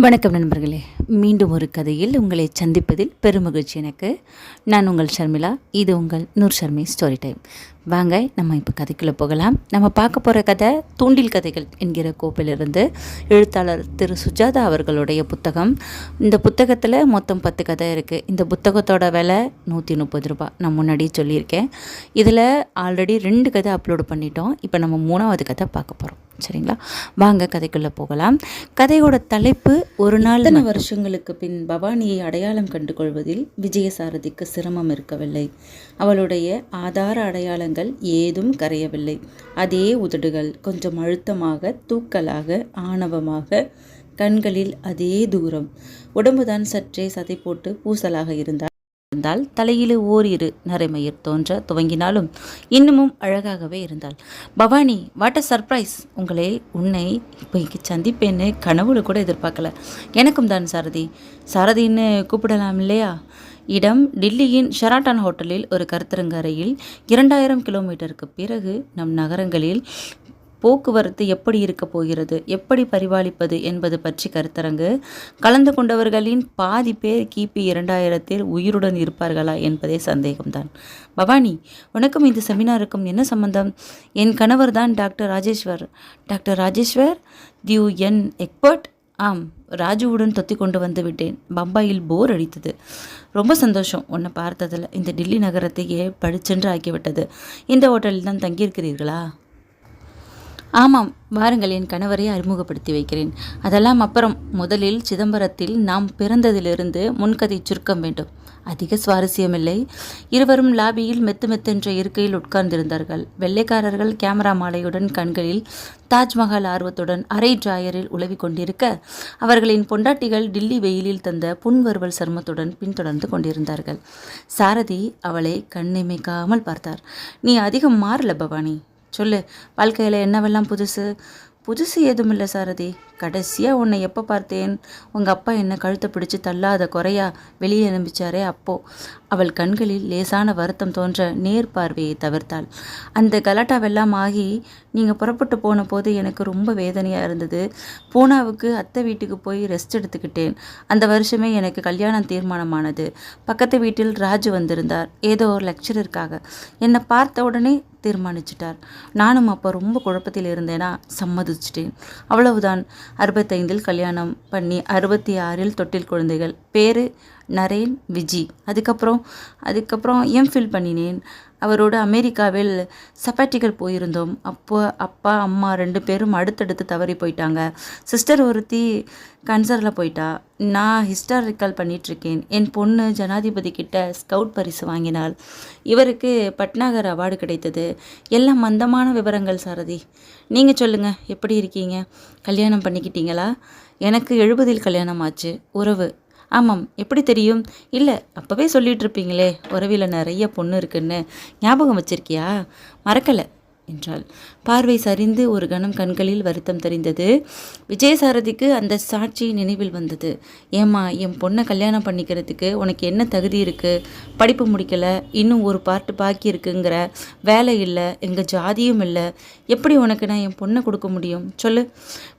வணக்கம் நண்பர்களே. மீண்டும் ஒரு கதையில் உங்களை சந்திப்பதில் பெருமகிழ்ச்சி எனக்கு. நான் உங்கள் ஷர்மிளா. இது உங்கள் நூர் ஷர்மி ஸ்டோரி டைம் வாங்க நம்ம இப்போ கதைக்குள்ளே போகலாம். நம்ம பார்க்க போகிற கதை தூண்டில் கதைகள் என்கிற கோப்பிலிருந்து எழுத்தாளர் திரு சுஜாதா அவர்களுடைய புத்தகம். இந்த புத்தகத்தில் மொத்தம் பத்து கதை இருக்குது இந்த புத்தகத்தோட விலை நூற்றி முப்பது ரூபாய் நான் முன்னாடியே சொல்லியிருக்கேன். இதில் ஆல்ரெடி ரெண்டு கதை அப்லோடு பண்ணிட்டோம். இப்போ நம்ம மூணாவது கதை பார்க்க போகிறோம் சரிங்களா? வாங்க கதைக்குள்ளே போகலாம். கதையோட தலைப்பு ஒரு நாள் வருஷங்களுக்கு பின் பவானியை அடையாளம் கண்டு கொள்வதில் விஜயசாரதிக்கு சிரமம் இருக்கவில்லை. அவளுடைய ஆதார அடையாளங்கள் ஏதும் கரையவில்லை. அதே உதடுகள் கொஞ்சம் அழுத்தமாக தூக்கலாக ஆணவமாக கண்களில் அதே தூரம். உடம்புதான் சற்றே சதை போட்டு பூசலாக இருந்தார் இருந்தால் தலையிலே ஓரிரு நரைமயிர் தோன்ற துவங்கினாலும் இன்னமும் அழகாகவே இருந்தாள். பவானி வாட் அ சர்ப்ரைஸ் உங்களை உன்னை இப்போ இங்கே சந்திப்பேன்னு கனவுல கூட எதிர்பார்க்கல. எனக்கும் தான் சாரதி. சாரதின்னு கூப்பிடலாம் இல்லையா? இடம் டில்லியின் ஷெராட்டன் ஹோட்டலில் ஒரு கருத்தரங்க அறையில் இரண்டாயிரம் கிலோமீட்டருக்கு பிறகு நம் நகரங்களில் போக்குவரத்து எப்படி இருக்க போகிறது எப்படி பரிபாலிப்பது என்பது பற்றி கருத்தரங்கு கலந்து கொண்டவர்களின் பாதி பேர் கிபி இரண்டாயிரத்தில் உயிருடன் இருப்பார்களா என்பதே சந்தேகம்தான். பவானி உனக்கும் இந்த செமினாருக்கும் என்ன சம்பந்தம்? என் கணவர் தான் டாக்டர் ராஜேஸ்வர் டாக்டர் ராஜேஸ்வர் தியூ என் எக்பர்ட் ஆம் ராஜுவுடன் தொத்தி கொண்டு வந்து விட்டேன். பம்பாயில் போர் அடித்தது. ரொம்ப சந்தோஷம் உன்னை பார்த்ததில். இந்த டில்லி நகரத்தையே பழிச்சென்று ஆக்கிவிட்டது. இந்த ஹோட்டலில் தான் தங்கியிருக்கிறீர்களா? ஆமாம் வாருங்கள் என் கணவரை அறிமுகப்படுத்தி வைக்கிறேன். அதெல்லாம் அப்புறம் முதலில் சிதம்பரத்தில் நாம் பிறந்ததிலிருந்து முன்கதை சுருக்கம் வேண்டும். அதிக சுவாரஸ்யமில்லை. இருவரும் லாபியில் மெத்து மெத்தென்ற இருக்கையில் உட்கார்ந்திருந்தார்கள். வெள்ளைக்காரர்கள் கேமரா மாலையுடன் கண்களில் தாஜ்மஹால் ஆர்வத்துடன் அரை டிராயரில் உலவி கொண்டிருக்க அவர்களின் பொண்டாட்டிகள் டில்லி வெயிலில் தந்த புன்வருவல் சர்மத்துடன் பின்தொடர்ந்து கொண்டிருந்தார்கள். சாரதி அவளை கண்ணிமைக்காமல் பார்த்தார். நீ அதிகம் மாறல பவானி. சொல்லு வாழ்க்கையில் என்னவெல்லாம் புதுசு? புதுசு ஏதும் இல்லை சாரதி. கடைசியாக உன்னை எப்போ பார்த்தேன்? உங்கள் அப்பா என்னை கழுத்தை பிடிச்சி தள்ளாத குறையா வெளியே அனுப்பிச்சாரே அப்போது அவள் கண்களில் லேசான வருத்தம் தோன்ற நேர் பார்வையை தவிர்த்தாள். அந்த கலாட்டாவெல்லாம் ஆகி நீங்கள் புறப்பட்டு போன போது எனக்கு ரொம்ப வேதனையாக இருந்தது. பூனாவுக்கு அத்தை வீட்டுக்கு போய் ரெஸ்ட் எடுத்துக்கிட்டேன். அந்த வருஷமே எனக்கு கல்யாணம் தீர்மானமானது. பக்கத்து வீட்டில் ராஜு வந்திருந்தார் ஏதோ ஒரு லெக்சரருக்காக என்னை பார்த்த உடனே தீர்மானிச்சிட்டார். நானும் அப்போ ரொம்ப குழப்பத்தில் இருந்தேனா சம்மதிச்சிட்டேன். அவ்வளவுதான். அறுபத்தைந்தில் கல்யாணம் பண்ணி அறுபத்தி ஆறில் தொட்டில் குழந்தைகள். பேர் நரேன் விஜி. அதுக்கப்புறம் அதுக்கப்புறம் எம்ஃபில் பண்ணினேன்? அவரோட அமெரிக்காவில் சப்பாட்டிகள் போயிருந்தோம். அப்போ அப்பா அம்மா ரெண்டு பேரும் அடுத்தடுத்து தவறி போயிட்டாங்க. சிஸ்டர் ஒருத்தி கன்சரில் போயிட்டா. நான் ஹிஸ்டாரிக்கல் பண்ணிகிட்ருக்கேன் என் பொண்ணு ஜனாதிபதி கிட்ட ஸ்கவுட் பரிசு வாங்கினாள். இவருக்கு பட்னாகர் அவார்டு கிடைத்தது. எல்லாம் மந்தமான விவரங்கள் சாரதி. நீங்கள் சொல்லுங்கள் எப்படி இருக்கீங்க? கல்யாணம் பண்ணிக்கிட்டீங்களா? எனக்கு எழுபதில் கல்யாணம் ஆச்சு. உறவு. ஆமாம் எப்படி தெரியும்? இல்லை அப்போவே சொல்லிட்டு இருப்பீங்களே உறவில் நிறைய பொண்ணு இருக்குன்னு. ஞாபகம் வச்சிருக்கியா? மறக்கலை என்றாள். பார்வை சரிந்து ஒரு கணம் கண்களில் வருத்தம் தெரிந்தது. விஜயசாரதிக்கு அந்த சாட்சி நினைவில் வந்தது. ஏம்மா என் பொண்ணை கல்யாணம் பண்ணிக்கிறதுக்கு உனக்கு என்ன தகுதி இருக்குது படிப்பு முடிக்கலை இன்னும் ஒரு பார்ட்டு பாக்கி இருக்குங்கிற வேலை இல்லை எங்கள் ஜாதியும் இல்லை. எப்படி உனக்கு நான் என் பொண்ணை கொடுக்க முடியும்? சொல்லு.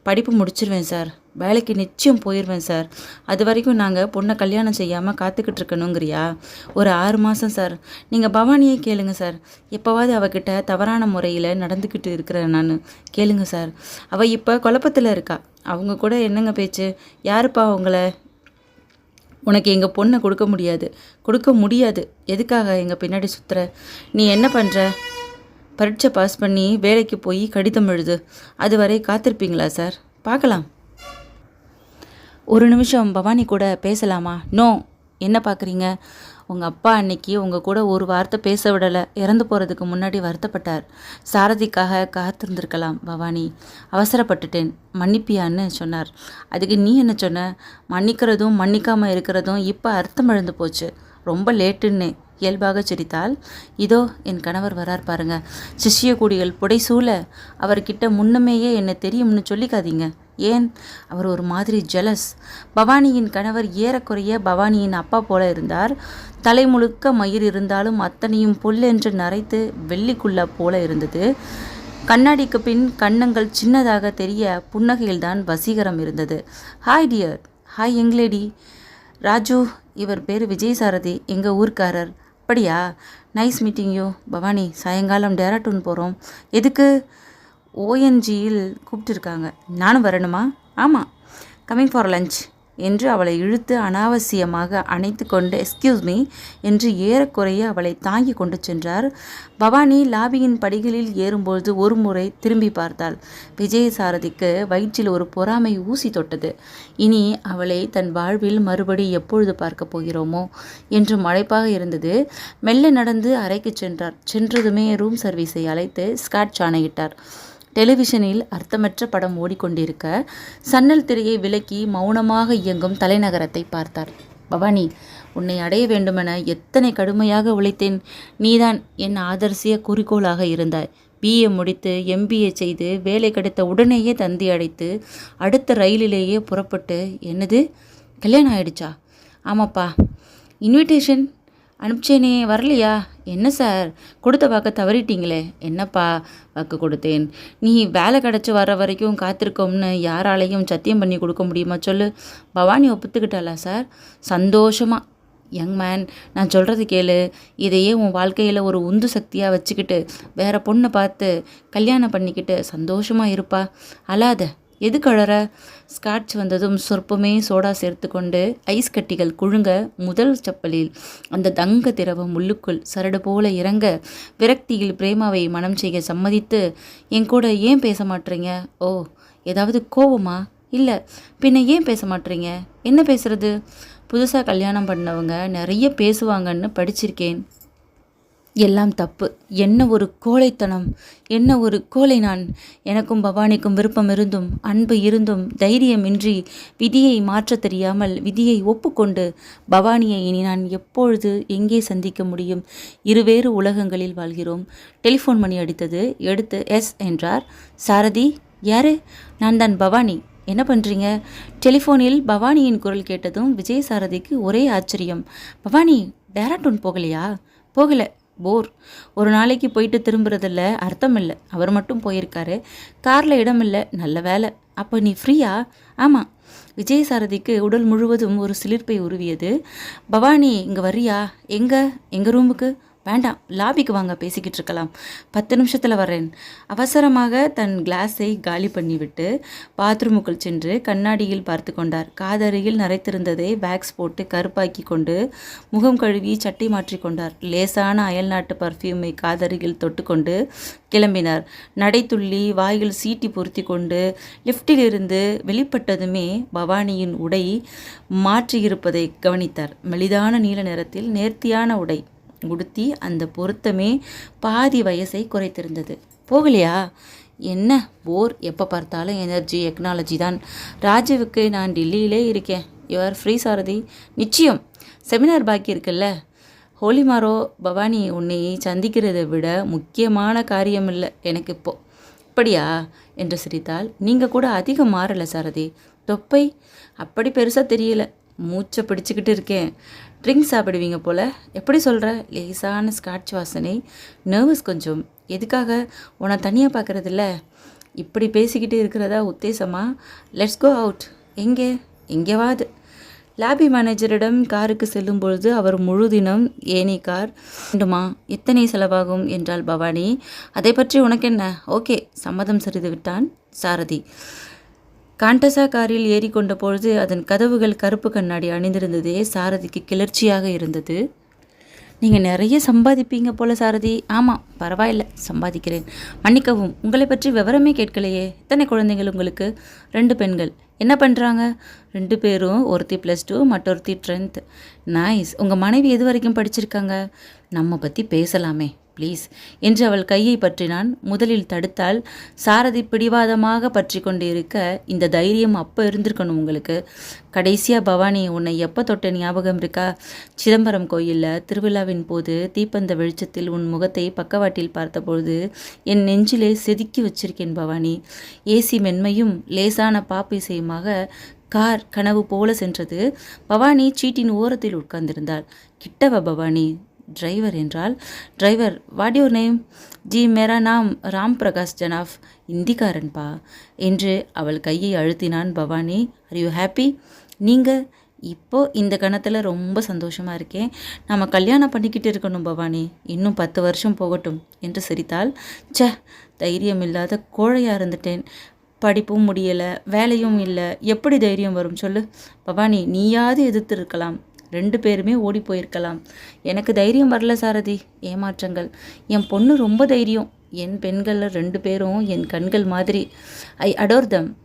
படிப்பு முடிச்சிருவேன் சார். வேலைக்கு நிச்சயம் போயிடுவேன் சார். அது வரைக்கும் நாங்கள் பொண்ணை கல்யாணம் செய்யாமல் காத்துக்கிட்டு இருக்கணுங்கிறியா ஒரு ஆறு மாதம் சார். நீங்கள் பவானியே கேளுங்க சார். எப்போவாவது அவகிட்ட தவறான முறையில் நடந்துக்கிட்டு இருக்கிறேன் நான். கேளுங்க சார். அவள் இப்போ குழப்பத்தில் இருக்கா. அவங்க கூட என்னங்க பேச்சு? யாருப்பா அவங்கள? உனக்கு எங்கள் பொண்ணை கொடுக்க முடியாது. கொடுக்க முடியாது. எதுக்காக எங்கள் பின்னாடி சுற்றுற நீ என்ன பண்ணுற பரீட்சை பாஸ் பண்ணி வேலைக்கு போய் கடிதம் எழுது. அதுவரை காத்திருப்பீங்களா சார்? பார்க்கலாம். ஒரு நிமிஷம் பவானி கூட பேசலாமா? நோ. என்ன பார்க்குறீங்க உங்கள் அப்பா அன்னைக்கு உங்கள் கூட ஒரு வார்த்தை பேச விடலை. இறந்து போகிறதுக்கு முன்னாடி வருத்தப்பட்டார். சாரதிக்காக காத்திருந்திருக்கலாம் பவானி. அவசரப்பட்டுட்டேன். மன்னிப்பியான்னு சொன்னார். அதுக்கு நீ என்ன சொன்ன? மன்னிக்கிறதும் மன்னிக்காமல் இருக்கிறதும் இப்போ அர்த்தம் இழந்து போச்சு. ரொம்ப லேட்டுன்னு. இயல்பாக சிரித்தால் இதோ என் கணவர் வரார் பாருங்க. சிஷ்ய கூடிகள் புடைசூழ. அவர்கிட்ட முன்னமேயே என்ன தெரியும்னு சொல்லிக்காதீங்க. ஏன்? அவர் ஒரு மாதிரி ஜெலஸ் பவானியின் கணவர் ஏறக்குறைய பவானியின் அப்பா போல இருந்தார். தலை முழுக்க மயிர் இருந்தாலும் அத்தனையும் பொல்லென்று நரைத்து வெள்ளிக்குள்ளா போல இருந்தது. கண்ணாடிக்கு பின் கன்னங்கள் சின்னதாக தெரிய புன்னகையில்தான் வசீகரம் இருந்தது. Hi dear hi young lady Raju இவர் பேர் விஜய் சாரதி எங்கள் ஊர்க்காரர். அப்படியா? நைஸ் மீட்டிங் யூ பவானி சாயங்காலம் டேராட்டூன் போகிறோம் எதுக்கு? ஓஎன்ஜியில் கூப்பிட்டுருக்காங்க. நானும் வரணுமா? ஆமாம் கம்மிங் ஃபார் லஞ்ச் என்று அவளை இழுத்து அனாவசியமாக அணைத்து கொண்டு எஸ்கியூஸ் மீ என்று ஏறக்குறைய அவளை தாங்கி கொண்டு சென்றார். பவானி லாபியின் படிகளில் ஏறும்பொழுது ஒரு முறை திரும்பி பார்த்தாள். விஜயசாரதிக்கு வயிற்றில் ஒரு பொறாமை ஊசி தொட்டது. இனி அவளை தன் வாழ்வில் மறுபடி எப்பொழுது பார்க்கப் போகிறோமோ? என்று மழைப்பாக இருந்தது. மெல்ல நடந்து அறைக்கு சென்றார். சென்றதுமே ரூம் சர்வீஸை அழைத்து ஸ்காட்ச் ஆணையிட்டார். டெலிவிஷனில் அர்த்தமற்ற படம் ஓடிக்கொண்டிருக்க சன்னல் திரையை விலக்கி மௌனமாக இயங்கும் தலைநகரத்தை பார்த்தார். பவானி உன்னை அடைய வேண்டுமென எத்தனை கடுமையாக உழைத்தேன். நீதான் என் ஆதர்சிய குறிக்கோளாக இருந்தாய் பிஏ முடித்து எம்பிஏ செய்து வேலை கிடைத்த உடனேயே தந்தி அடைத்து அடுத்த ரயிலிலேயே புறப்பட்டு என்னது? கல்யாணம் ஆயிடுச்சா? ஆமாப்பா. இன்விடேஷன் அனுப்பிச்சேனே வரலையா? என்ன சார்? கொடுத்த வாக்க தவறிட்டீங்களே. என்னப்பா வாக்கு கொடுத்தேன்? நீ வேலை கிடச்சி வர வரைக்கும் காத்திருக்கோம்னு யாராலையும் சத்தியம் பண்ணி கொடுக்க முடியுமா சொல்லு. பவானி ஒப்புத்துக்கிட்டாளா சார்? சந்தோஷமாக யங் மேன் நான் சொல்கிறது கேளு. இதையே உன் வாழ்க்கையில் ஒரு உந்து சக்தியாக வச்சுக்கிட்டு வேற பொண்ணை பார்த்து கல்யாணம் பண்ணிக்கிட்டு சந்தோஷமாக இருப்பா. அழாத. எதுக்கு அழற ஸ்காட்ச் வந்ததும் சொற்பமே சோடா சேர்த்து கொண்டு ஐஸ் கட்டிகள் குழுங்க முதல் செப்பலில் அந்த தங்க திரவம் உள்ளுக்குள் சரடு போல இறங்க விரக்தியில் பிரேமாவை மனம் செய்ய சம்மதித்து என் கூட ஏன் பேச மாட்டீங்க? ஓ ஏதாவது கோவமா? இல்லை பின்ன ஏன் பேச மாட்டீங்க? என்ன பேசுறது? புதுசாக கல்யாணம் பண்ணவங்க நிறைய பேசுவாங்கன்னு படிச்சிருக்கேன். எல்லாம் தப்பு. என்ன ஒரு கோழைத்தனம்? என்ன ஒரு கோழை நான்? எனக்கும் பவானிக்கும் விருப்பம் இருந்தும் அன்பு இருந்தும் தைரியமின்றி விதியை மாற்ற தெரியாமல் விதியை ஒப்புக்கொண்டு பவானியை இனி நான் எப்பொழுது எங்கே சந்திக்க முடியும்? இருவேறு உலகங்களில் வாழ்கிறோம். டெலிஃபோன் மணி அடித்தது. எடுத்து எஸ் என்றார். சாரதி யாரு? நான் தான் பவானி. என்ன பண்ணுறீங்க டெலிஃபோனில் பவானியின் குரல் கேட்டதும் விஜய் சாரதிக்கு ஒரே ஆச்சரியம். பவானி டேராட்டூன் போகலையா? போகலை. போர். ஒரு நாளைக்கு போயிட்டு திரும்புறதில்ல அர்த்தம் இல்லை அவர் மட்டும் போயிருக்காரு. காரில் இடம் இல்லை நல்ல வேலை. அப்போ நீ ஃப்ரீயா? ஆமாம் விஜய் சாரதிக்கு உடல் முழுவதும் ஒரு சிலிர்ப்பை உருவியது. பவானி இங்கே வரியா எங்கே? எங்கள் ரூமுக்கு வேண்டாம் லாபிக்கு வாங்க பேசிக்கிட்டு இருக்கலாம். பத்து நிமிஷத்தில் வரேன் அவசரமாக தன் கிளாஸை காலி பண்ணிவிட்டு பாத்ரூமுக்குள் சென்று கண்ணாடியில் பார்த்து கொண்டார். காதருகில் நரைத்திருந்ததை பேக்ஸ் போட்டு கருப்பாக்கி கொண்டு முகம் கழுவி சட்டை மாற்றிக்கொண்டார் லேசான அயல்நாட்டு பர்ஃப்யூமை காதருகில் தொட்டுக்கொண்டு கிளம்பினார். நடைத்துள்ளி வாயில் சீட்டி பொருத்தி கொண்டு லிஃப்டிலிருந்து வெளிப்பட்டதுமே பவானியின் உடை மாற்றியிருப்பதை கவனித்தார். மெலிதான நீல நிறத்தில் நேர்த்தியான உடை. உடுத்தி அந்த பொருத்தமே பாதி வயசை குறைத்திருந்தது. போகலையா? என்ன? போர். எப்போ பார்த்தாலும் எனர்ஜி டெக்னாலஜி தான். ராஜுவுக்கு நான் டெல்லியிலே இருக்கேன். Your free Sarathi. நிச்சயம். செமினார் பாக்கி இருக்குல்ல? ஹோலிமாரோ பவானி உன்னை சந்திக்கிறதை விட முக்கியமான காரியம் இல்லை எனக்கு இப்போ. அப்படியா என்று சிரித்தால் நீங்கள் கூட அதிகம் மாறலை சாரதி. தொப்பை? அப்படி பெருசாக தெரியல. மூச்சை பிடிச்சிக்கிட்டு இருக்கேன். ட்ரிங்க் சாப்பிடுவீங்க போல். எப்படி சொல்கிற லேசான ஸ்காட்ச் வாசனை நர்வஸ் கொஞ்சம். எதுக்காக? உன்னை தனியாக பார்க்குறதில்ல. இப்படி பேசிக்கிட்டு இருக்கிறதா உத்தேசமா? லெட்ஸ் கோ அவுட் எங்கே? எங்கேவாது லாபி மேனேஜரிடம் காருக்கு செல்லும் பொழுது அவர் முழு தினம் ஏனி கார் வேண்டுமா? எத்தனை செலவாகும்? என்றாள் பவானி. அதை பற்றி உனக்கு என்ன ஓகே சம்மதம் சரிந்து விட்டான் சாரதி. காண்டசா காரில் ஏறிக்கொண்ட பொழுது அதன் கதவுகள் கருப்பு கண்ணாடி அணிந்திருந்ததே. சாரதிக்கு கிளர்ச்சியாக இருந்தது. நீங்கள் நிறைய சம்பாதிப்பீங்க போல சாரதி. ஆமாம் பரவாயில்ல சம்பாதிக்கிறேன். மன்னிக்கவும் உங்களை பற்றி விவரமே கேட்கலையே. எத்தனை குழந்தைகள் உங்களுக்கு? ரெண்டு பெண்கள். என்ன பண்ணுறாங்க ரெண்டு பேரும் ஒருத்தி ப்ளஸ் டூ மற்றொருத்தி ட்ரென்த் நைஸ் உங்கள் மனைவி எது வரைக்கும் படிச்சிருக்காங்க? நம்ம பற்றி பேசலாமே. ப்ளீஸ். என்று அவள் கையை பற்றினான். முதலில் தடுத்தால் சாரதி பிடிவாதமாக பற்றி கொண்டு இருக்க இந்த தைரியம் அப்போ இருந்திருக்கணும் உங்களுக்கு. கடைசியாக பவானி உன்னை எப்போ தொட்ட ஞாபகம் இருக்கா? சிதம்பரம் கோயிலில் திருவிழாவின் போது தீப்பந்த வெளிச்சத்தில் உன் முகத்தை பக்கவாட்டில் பார்த்தபொழுது என் நெஞ்சிலே செதுக்கி வச்சிருக்கேன் பவானி. ஏசி மென்மையும் லேசான பாப்பு இசையுமாக கார் கனவு போல சென்றது. பவானி சீட்டின் ஓரத்தில் உட்கார்ந்திருந்தாள். கிட்டவ பவானி? டிரைவர் என்றால் driver what your name G மேரா நாம் ராம் பிரகாஷ் ஜனாஃப் இந்திக்காரன்பா என்று அவள் கையை அழுத்தினான் பவானி. ஆர் யூ ஹாப்பி நீங்கள் இப்போ இந்த கணத்தில் ரொம்ப சந்தோஷமாக இருக்கேன். நம்ம கல்யாணம் பண்ணிக்கிட்டு இருக்கணும் பவானி. இன்னும் பத்து வருஷம் போகட்டும் என்று சிரித்தாள். ச தைரியம் இல்லாத கோழையாக இருந்துட்டேன். படிப்பும் முடியலை வேலையும் இல்லை. எப்படி தைரியம் வரும் சொல்லு. பவானி நீயாவது எதிர்த்து இருக்கலாம் ரெண்டு பேருமே ஓடி போயிருக்கலாம். எனக்கு தைரியம் வரல சாரதி. ஏமாற்றங்கள். என் பொண்ணு ரொம்ப தைரியம். என் பெண்களில் ரெண்டு பேரும் என் கண்கள் மாதிரி. ஐ அடோர் தம்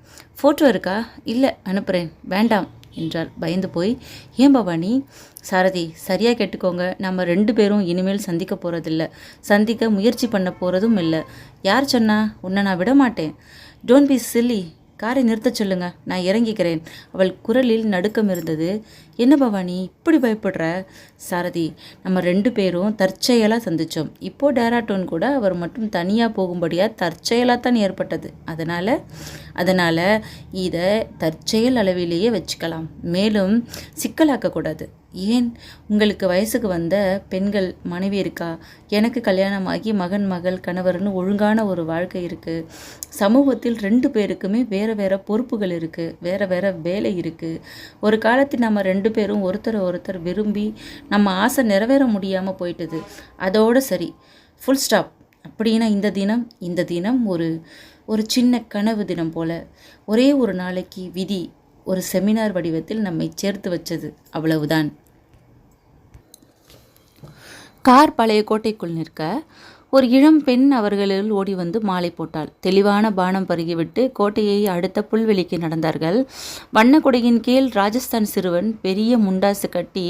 ஃபோட்டோ இருக்கா? இல்லை அனுப்புகிறேன் வேண்டாம் என்றார் பயந்து போய் ஏன் பவானி சாரதி சரியாக கேட்டுக்கோங்க. நம்ம ரெண்டு பேரும் இனிமேல் சந்திக்க போகிறதில்ல சந்திக்க முயற்சி பண்ண போகிறதும் இல்லை. யார் சொன்னா? உன்னை நான் விட மாட்டேன். டோன்ட் பி சில்லி காரை நிறுத்தச் சொல்லுங்க. நான் இறங்கிக்கிறேன். அவள் குரலில் நடுக்கம் இருந்தது. என்ன பவானி இப்படி பயப்படுற? சாரதி நம்ம ரெண்டு பேரும் தற்செயலாக சந்தித்தோம் இப்போ டேராட்டோன் கூட அவர் மட்டும் தனியாக போகும்படியாக தற்செயலாக தான் ஏற்பட்டது. அதனால் அதனால் இதை தற்செயல் அளவிலேயே வச்சுக்கலாம். மேலும் சிக்கலாக்கக்கூடாது ஏன்? உங்களுக்கு வயசுக்கு வந்த பெண்கள் மனைவி இருக்கா? எனக்கு கல்யாணமாகி மகன் மகள் கணவர்னு ஒழுங்கான ஒரு வாழ்க்கை இருக்குது சமூகத்தில் ரெண்டு பேருக்குமே வேறு வேறு பொறுப்புகள் இருக்குது வேறு வேறு வேலை இருக்குது ஒரு காலத்தில் நம்ம ரெண்டு பேரும் ஒருத்தர் ஒருத்தர் விரும்பி நம்ம ஆசை நிறைவேற முடியாமல் போயிட்டது. அதோடு சரி. ஃபுல் ஸ்டாப் அப்படின்னா இந்த தினம் இந்த தினம் ஒரு ஒரு சின்ன கனவு தினம் போல. ஒரே ஒரு நாளைக்கு விதி ஒரு செமினார் வடிவத்தில் நம்மை சேர்த்து வச்சது. அவ்வளவுதான். கார் பழைய கோட்டைக்குள் நிற்க ஒரு இளம் பெண் அவர்களில் ஓடி வந்து மாலை போட்டாள். தெளிவான பானம் பருகிவிட்டு கோட்டையை அடுத்த புல்வெளிக்கு நடந்தார்கள். வண்ணக்குடையின் கீழ் ராஜஸ்தான் சிறுவன் பெரிய முண்டாசு கட்டி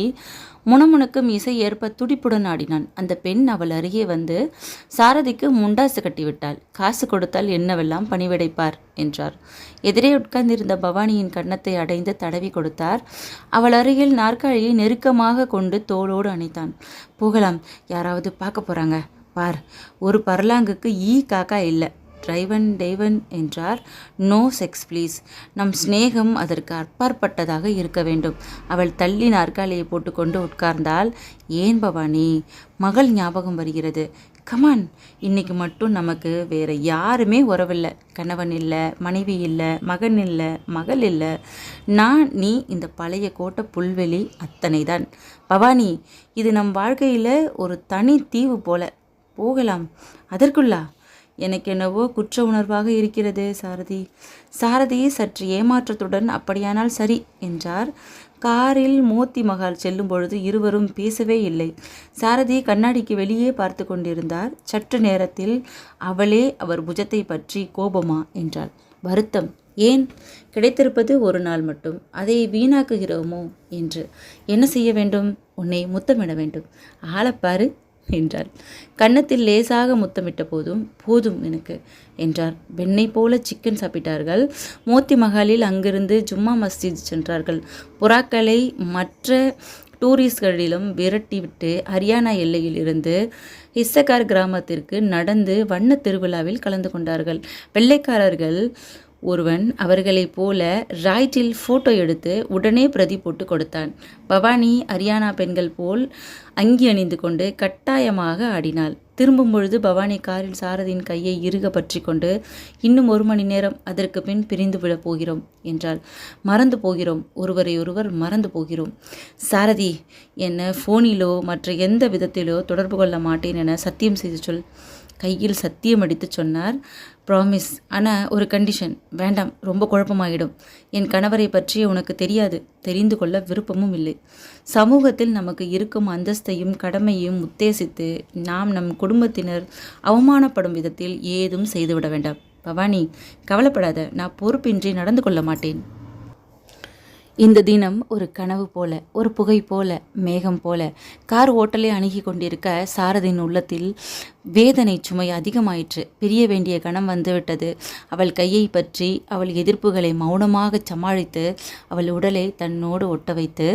முணுமுணுக்கும் இசை ஏற்ப துடிப்புடன் ஆடினான். அந்த பெண் அவள் அருகே வந்து சாரதிக்கு முண்டாசு கட்டிவிட்டாள் காசு கொடுத்தால் என்னவெல்லாம் பணிவிடைப்பார்? என்றார். எதிரே உட்கார்ந்திருந்த பவானியின் கன்னத்தை அடைந்து தடவி கொடுத்தார். அவள் அருகில் நாற்காலியை நெருக்கமாக கொண்டு தோளோடு அணைத்தான். போகலாம். யாராவது பார்க்க போறாங்க. பார். ஒரு பர்லாங்குக்கு ஈ காக்கா இல்லை. டிரைவன் டெய்வன் என்றார். No sex please. நம் சிநேகம் அதற்கு அப்பாற்பட்டதாக இருக்க வேண்டும். அவள் தள்ளி நாற்காலியை போட்டுக்கொண்டு உட்கார்ந்தால் ஏன் பவானி? மகள் ஞாபகம் வருகிறது. கமான் இன்னைக்கு மட்டும் நமக்கு வேற யாருமே உறவில்லை. கணவன் இல்லை மனைவி இல்லை மகன் இல்லை மகள் இல்லை. நான் நீ இந்த பழைய கோட்டை புல்வெளி அத்தனை தான் பவானி இது நம் வாழ்க்கையில் ஒரு தனி தீவு போல. போகலாம். அதற்குள்ளா? எனக்கு என்னவோ குற்ற உணர்வாக இருக்கிறது சாரதி. சாரதி சற்று ஏமாற்றத்துடன் அப்படியானால் சரி என்றார். காரில் மோத்தி மகால் செல்லும் பொழுது இருவரும் பேசவே இல்லை. சாரதி கண்ணாடிக்கு வெளியே பார்த்து கொண்டிருந்தார். சற்று நேரத்தில் அவளே அவர் புஜத்தை பற்றி கோபமா? என்றாள். வருத்தம். ஏன்? கிடைத்திருப்பது ஒரு நாள் மட்டும். அதை வீணாக்குகிறோமோ? என்று. என்ன செய்ய வேண்டும்? உன்னை முத்தமிட வேண்டும். ஆளப்பாரு என்றார் கன்னத்தில் லேசாக முத்தமிட்ட போதும் போதும் எனக்கு என்றார். வெண்ணை போல சிக்கன் சாப்பிட்டார்கள். மோத்தி மகாலில் அங்கிருந்து ஜும்மா மஸ்ஜித் சென்றார்கள். புறாக்களை மற்ற டூரிஸ்ட்களிலும் விரட்டிவிட்டு ஹரியானா எல்லையில் இருந்து ஹிஸ்ஸகார் கிராமத்திற்கு நடந்து வண்ண திருவிழாவில் கலந்து கொண்டார்கள். வெள்ளைக்காரர்கள் ஒருவன் அவர்களைப் போல ராய்ட்டில் ஃபோட்டோ எடுத்து உடனே பிரதி போட்டு கொடுத்தான். பவானி ஹரியானா பெண்கள் போல் அங்கி அணிந்து கொண்டு கட்டாயமாக ஆடினாள். திரும்பும் பொழுது பவானி காரில் சாரதியின் கையை இறுக பற்றி கொண்டு இன்னும் ஒரு மணி நேரம் அதற்கு பின் பிரிந்து விடப் போகிறோம் என்றாள். மறந்து போகிறோம். ஒருவரை ஒருவர் மறந்து போகிறோம். சாரதி என்னை ஃபோனிலோ மற்ற எந்த விதத்திலோ தொடர்பு கொள்ள மாட்டேன் என சத்தியம் செய்து சொல். கையில் சத்தியம் அடித்து சொன்னார். ப்ராமிஸ் ஆனால் ஒரு கண்டிஷன் வேண்டாம் ரொம்ப குழப்பமாயிடும். என் கணவரை பற்றி உனக்கு தெரியாது. தெரிந்து கொள்ள விருப்பமும் இல்லை. சமூகத்தில் நமக்கு இருக்கும் அந்தஸ்தையும் கடமையும் உத்தேசித்து நாம் நம் குடும்பத்தினர் அவமானப்படும் விதத்தில் ஏதும் செய்துவிட வேண்டாம். பவானி கவலைப்படாத. நான் பொறுப்பின்றி நடந்து கொள்ள மாட்டேன். இந்த தினம் ஒரு கனவு போல ஒரு புகை போல மேகம் போல கார் ஓட்டலை அணுகி கொண்டிருக்க சாரதின் உள்ளத்தில் வேதனை சுமை அதிகமாயிற்று. பிரிய வேண்டிய கணம் வந்துவிட்டது. அவள் கையை பற்றி அவள் எதிர்ப்புகளை மௌனமாக சமாளித்து அவள் உடலை தன்னோடு ஒட்ட வைத்து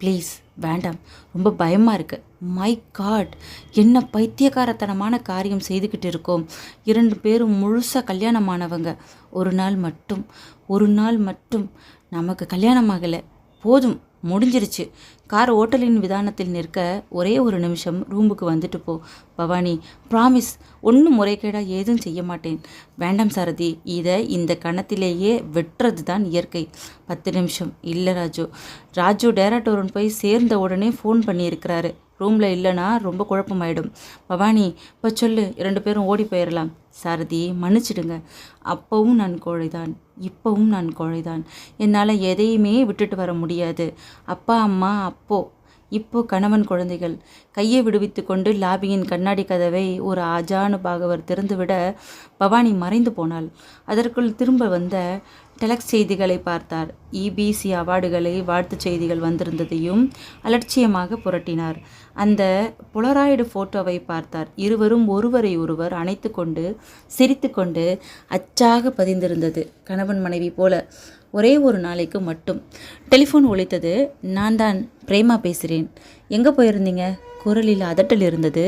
ப்ளீஸ் வேண்டாம். ரொம்ப பயமாக இருக்கு. மை காட் என்ன பைத்தியக்காரத்தனமான காரியம் செய்துக்கிட்டு இருக்கோம். இரண்டு பேரும் முழுசாக கல்யாணமானவங்க. ஒரு நாள் மட்டும் ஒரு நாள் மட்டும். நமக்கு கல்யாணம் ஆகலை. போதும் முடிஞ்சிருச்சு. கார் ஓட்டலின் விதானத்தில் நிற்க ஒரே ஒரு நிமிஷம் ரூமுக்கு வந்துட்டு போ. பவானி ப்ராமிஸ் ஒன்றும் முறைகேடாக ஏதும் செய்ய மாட்டேன். வேண்டாம் சாரதி இதை இந்த கணத்திலேயே வெட்டுறது தான் இயற்கை. பத்து நிமிஷம் இல்லை ராஜு. ராஜு டேரக்டோரன் போய் சேர்ந்த உடனே ஃபோன் பண்ணியிருக்கிறாரு. ரூமில் இல்லைனா ரொம்ப குழப்பமாயிடும். பவானி இப்போ சொல்லு இரண்டு பேரும் ஓடி போயிடலாம் சாரதி மன்னிச்சிடுங்க. அப்போவும் நான் கோழைதான். இப்போவும் நான் கோழைதான். என்னால் எதையுமே விட்டுட்டு வர முடியாது. அப்பா அம்மா அப்போ. இப்போ கணவன் குழந்தைகள். கையை விடுவித்து கொண்டு லாபியின் கண்ணாடி கதவை ஒரு அஜானு பாகவர் திறந்துவிட பவானி மறைந்து போனாள். அதற்குள் திரும்ப வந்த டெலக்ஸ் செய்திகளை பார்த்தார். இபிசி அவார்டுகளை வாழ்த்துச் செய்திகள் வந்திருந்ததையும் அலட்சியமாக புரட்டினார். அந்த புலராய்டு ஃபோட்டோவை பார்த்தார். இருவரும் ஒருவரை ஒருவர் அணைத்து கொண்டு சிரித்து கொண்டு அச்சாக பதிந்திருந்தது. கணவன் மனைவி போல ஒரே ஒரு நாளைக்கு மட்டும். டெலிஃபோன் ஒழித்தது நான் தான் பிரேமா பேசுகிறேன் எங்கே போயிருந்தீங்க? குரலில் அதட்டல் இருந்தது.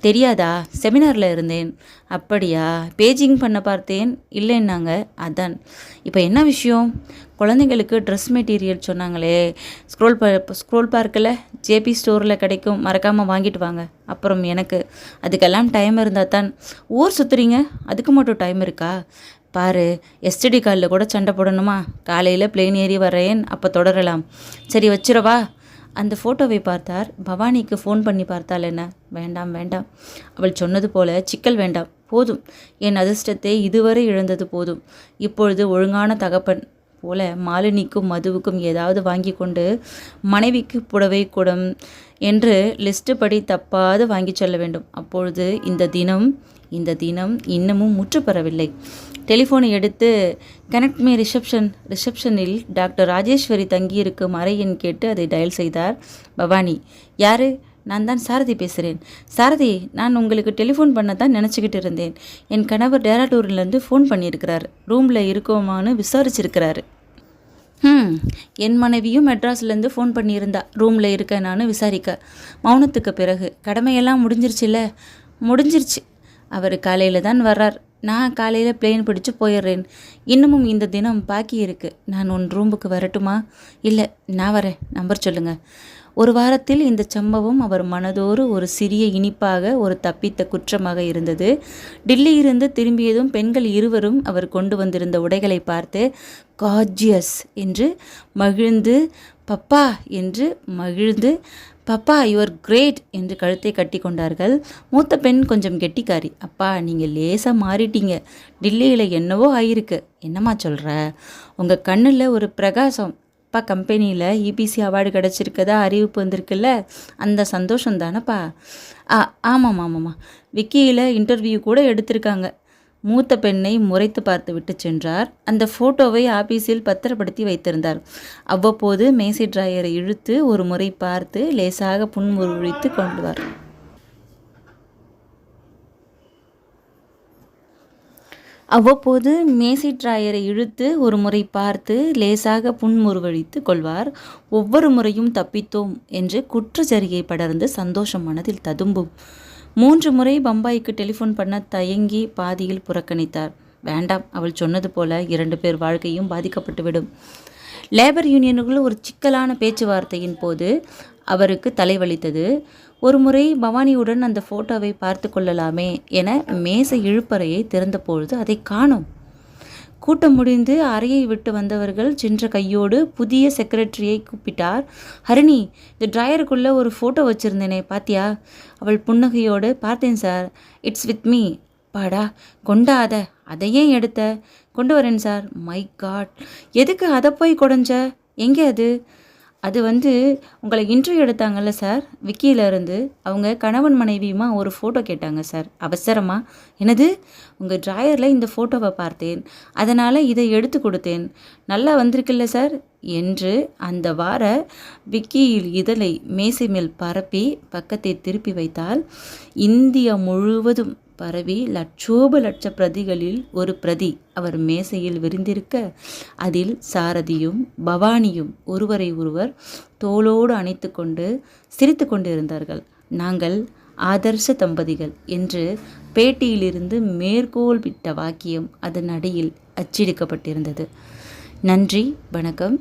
தெரியாதா? செமினாரில் இருந்தேன். அப்படியா? பேஜிங் பண்ண பார்த்தேன். இல்லைன்னாங்க. அதான். இப்போ என்ன விஷயம்? குழந்தைங்களுக்கு ட்ரெஸ் மெட்டீரியல் சொன்னாங்களே. ஸ்க்ரோல் ப ஸ்க்ரோல் பார்க்கில். ஜேபி ஸ்டோரில் கிடைக்கும். மறக்காமல் வாங்கிட்டு வாங்க. அப்புறம் எனக்கு. அதுக்கெல்லாம் டைம் இருந்தால் தான். ஊர் சுற்றுறீங்க அதுக்கு மட்டும் டைம் இருக்கா? பாரு எஸ்டிடி காலில் கூட சண்டை போடணுமா? காலையில் பிளேன் ஏறி வரேன். அப்போ தொடரலாம். சரி வச்சிடவா அந்த ஃபோட்டோவை பார்த்தார். பவானிக்கு ஃபோன் பண்ணி பார்த்தால் என்ன? வேண்டாம் வேண்டாம். அவள் சொன்னது போல சிக்கல் வேண்டாம். போதும். என் அதிர்ஷ்டத்தை இதுவரை இழந்தது போதும். இப்பொழுது ஒழுங்கான தகப்பன் போல மாலினிக்கும் மதுவுக்கும் ஏதாவது வாங்கி கொண்டு மனைவிக்கு புடவை கூடம் என்று லிஸ்ட்டு படி தப்பாது வாங்கி சொல்ல வேண்டும். அப்பொழுது இந்த தினம் இந்த தினம் இன்னமும் முற்றுப்பெறவில்லை. டெலிஃபோனை எடுத்து கனெக்ட் மீ ரிசப்ஷன் ரிசப்ஷனில் டாக்டர் ராஜேஸ்வரி தங்கியிருக்கும் அறை கேட்டு அதை டயல் செய்தார் பவானி. யாரு? நான் தான் சாரதி பேசுகிறேன் சாரதி நான் உங்களுக்கு டெலிஃபோன் பண்ண தான் நினச்சிக்கிட்டு இருந்தேன். என் கணவர் டேராடூர்லேருந்து ஃபோன் பண்ணியிருக்கிறார். ரூமில் இருக்கோமான்னு விசாரிச்சிருக்கிறாரு. ம் என் மனைவியும் மெட்ராஸ்லேருந்து ஃபோன் பண்ணியிருந்தா. ரூமில் இருக்க நான் விசாரிக்க. மௌனத்துக்கு பிறகு கடமையெல்லாம் முடிஞ்சிருச்சுல்ல? முடிஞ்சிருச்சு. அவர் காலையில் தான் வர்றார். நான் காலையில் பிளேன் பிடிச்சி போயிடுறேன். இன்னமும் இந்த தினம் பாக்கி இருக்குது நான் உன் ரூமுக்கு வரட்டுமா? இல்லை நான் வரேன். நம்பர் சொல்லுங்கள் ஒரு வாரத்தில் இந்த சம்பவம் அவர் மனதோறு ஒரு சிறிய இனிப்பாக ஒரு தப்பித்த குற்றமாக இருந்தது. டில்லியிலிருந்து திரும்பியதும் பெண்கள் இருவரும் அவர் கொண்டு வந்திருந்த உடைகளை பார்த்து காஜியஸ் என்று மகிழ்ந்து பப்பா என்று மகிழ்ந்து பப்பா யுவர் கிரேட் என்று கழுத்தை கட்டி கொண்டார்கள். மூத்த பெண் கொஞ்சம் கெட்டிக்காரி. அப்பா நீங்கள் லேசாக மாறிட்டீங்க. டில்லியில் என்னவோ ஆயிருக்கு. என்னம்மா சொல்கிற உங்கள் கண்ணில் ஒரு பிரகாசம். அப்பா கம்பெனியில் இபிசி அவார்டு கிடச்சிருக்கதா அறிவிப்பு வந்திருக்குல்ல? அந்த சந்தோஷம் தானேப்பா? ஆ ஆமாம் ஆமாம்மா. விக்கியில் இன்டர்வியூ கூட எடுத்திருக்காங்க. மூத்த பெண்ணை முறைத்து பார்த்து விட்டு சென்றார். அந்த ஃபோட்டோவை ஆபீஸில் பத்திரப்படுத்தி வைத்திருந்தார். அவ்வப்போது மேசை டிராயரை இழுத்து ஒரு முறை பார்த்து லேசாக புன்முறுவித்து கொண்டுவார் அவ்வப்போது மேசை டிராயரை இழுத்து ஒரு முறை பார்த்து லேசாக புன்முறுவழித்து கொள்வார். ஒவ்வொரு முறையும் தப்பித்தோம் என்று குற்றச்சரிகை படர்ந்து சந்தோஷம் மனதில் ததும்பும். மூன்று முறை பம்பாய்க்கு டெலிஃபோன் பண்ண தயங்கி பாதியில் புறக்கணித்தார். வேண்டாம் அவள் சொன்னது போல இரண்டு பேர் வாழ்க்கையும் பாதிக்கப்பட்டுவிடும். லேபர் யூனியனுக்குள் ஒரு சிக்கலான பேச்சுவார்த்தையின் போது அவருக்கு தலைவலித்தது. ஒரு முறை பவானியுடன் அந்த ஃபோட்டோவை பார்த்து கொள்ளலாமே என மேசை இழுப்பறையை திறந்தபொழுது அதை காணும். கூட்டம் முடிந்து அறையை விட்டு வந்தவர்கள் சென்ற கையோடு புதிய செக்ரட்டரியை கூப்பிட்டார். ஹரிணி இந்த ட்ராயருக்குள்ளே ஒரு ஃபோட்டோ வச்சுருந்தேனே பாத்தியா? அவள் புன்னகையோடு பார்த்தேன் சார் இட்ஸ் வித் மீ பாடா கொண்டாத. அதையே எடுத்த? கொண்டு வரேன் சார் மை காட் எதுக்கு அதை போய் கொடைஞ்ச? எங்கே அது? அது வந்து உங்களை இன்டர்வியூ எடுத்தாங்கல்ல சார் விக்கியிலேருந்து அவங்க கணவன் மனைவியுமா ஒரு ஃபோட்டோ கேட்டாங்க சார் அவசரமாக எனது உங்கள் ட்ராயரில் இந்த ஃபோட்டோவை பார்த்தேன். அதனால் இதை எடுத்து கொடுத்தேன். நல்லா வந்திருக்குல்ல சார் என்று அந்த வார விக்கியில் இதழை மேசை மேல் பரப்பி பக்கத்தை திருப்பி வைத்தால் இந்தியா முழுவதும் பரவி லட்சோப லட்ச பிரதிகளில் ஒரு பிரதி அவர் மேசையில் விரிந்திருக்க அதில் சாரதியும் பவானியும் ஒருவரை ஒருவர் தோளோடு அணைத்து கொண்டு சிரித்து கொண்டிருந்தார்கள். நாங்கள் ஆதர்ச தம்பதிகள் என்று பேட்டியிலிருந்து மேற்கோள் விட்ட வாக்கியம் அதன் அடியில் அச்சிடிக்கப்பட்டிருந்தது. நன்றி வணக்கம்.